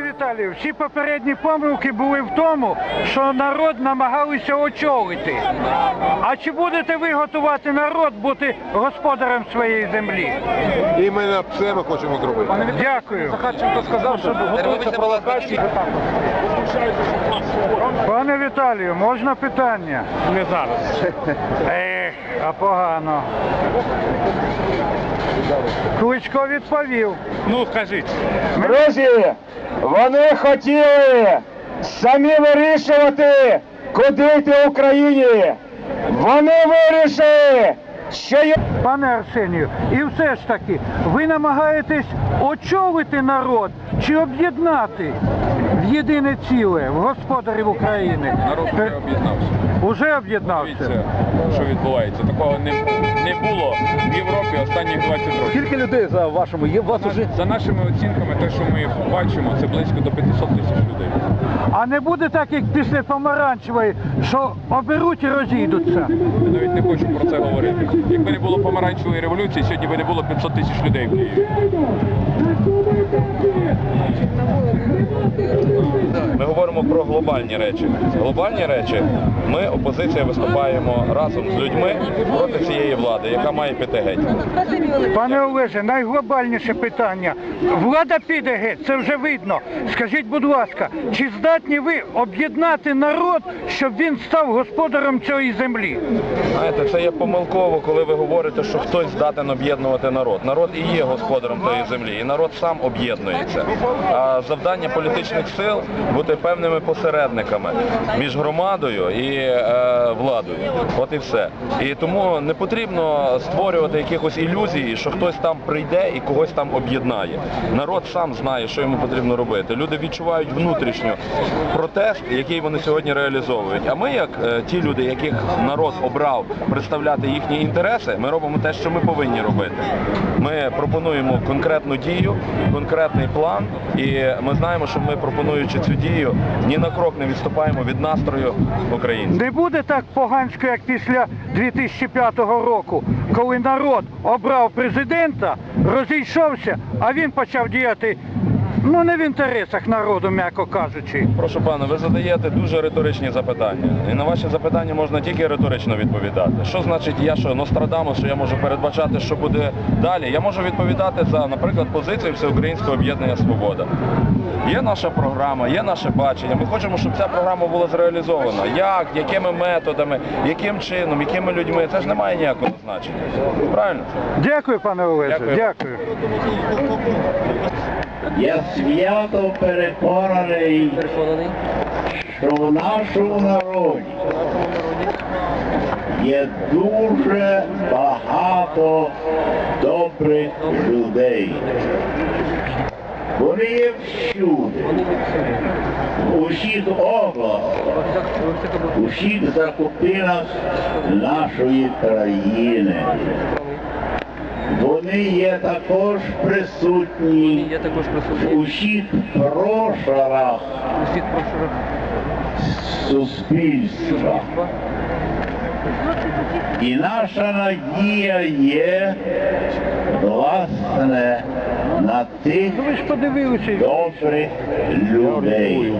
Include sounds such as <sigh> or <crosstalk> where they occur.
Віталію, всі попередні помилки були в тому, що народ намагалися очолити. А чи будете ви готувати народ бути господарем своєї землі? Іменно це ми хочемо зробити. Дякую. Захарченко сказав, що готуються провокації. Пане Віталію, можна питання? Не зараз. <laughs> А погано. Кличко відповів. Ну, скажіть. Друзі, вони хотіли самі вирішувати, куди йти Україні. Вони вирішили, що є. Пане Арсенію, і все ж таки, ви намагаєтесь очолити народ чи об'єднати в єдине ціле, в господарів України? Народ вже об'єднався. Уже об'єднався. Дивіться, що відбувається. Такого не, не було в Європі останніх 20 років. Скільки людей за вашому є? У вас уже За нашими оцінками, те, що ми бачимо, це близько до 500 тисяч людей. А не буде так, як після помаранчевої, що оберуть і розійдуться. Я навіть не хочу про це говорити. Якби не було помаранчевої революції, сьогодні би не було 500 тисяч людей в Києві. Não. Ми говоримо про глобальні речі. Глобальні речі ми, опозиція, виступаємо разом з людьми проти цієї влади, яка має піти геть. Пане Олеже, найглобальніше питання. Влада піде геть, це вже видно. Скажіть, будь ласка, чи здатні ви об'єднати народ, щоб він став господарем цієї землі? Знаєте, це є помилково, коли ви говорите, що хтось здатен об'єднувати народ. Народ і є господарем тої землі, і народ сам об'єднується. А завдання політичних сил бути певними посередниками між громадою і е, владою. От і все. І тому не потрібно створювати якихось ілюзій, що хтось там прийде і когось там об'єднає. Народ сам знає, що йому потрібно робити. Люди відчувають внутрішньо протест, який вони сьогодні реалізовують. А ми, як е, ті люди, яких народ обрав представляти їхні інтереси, ми робимо те, що ми повинні робити. Ми пропонуємо конкретну дію, конкретний план, і ми знаємо, що ми пропонуючи цю дію, ні на крок не відступаємо від настрою українців. Не буде так погансько, як після 2005 року, коли народ обрав президента, розійшовся, а він почав діяти ну не в інтересах народу, м'яко кажучи. Прошу пана, ви задаєте дуже риторичні запитання. І на ваші запитання можна тільки риторично відповідати. Що значить я що Нострадамус, що я можу передбачати, що буде далі? Я можу відповідати за, наприклад, позицію Всеукраїнського об'єднання Свобода. Є наша програма, є наше бачення. Ми хочемо, щоб ця програма була зреалізована. Як, якими методами, яким чином, якими людьми, це ж не має ніякого значення. Правильно? Дякую, пане Олеже. Дякую. Дякую. Я свято переконаний, що в нашому народі є дуже багато добрих людей. Вони є всюди, у всіх областях, у всіх закупинах нашої країни. Вони є також присутні є також в присутні усіх прошарах у всіх суспільства. І наша надія є, власне, на тих Ну добрих людей.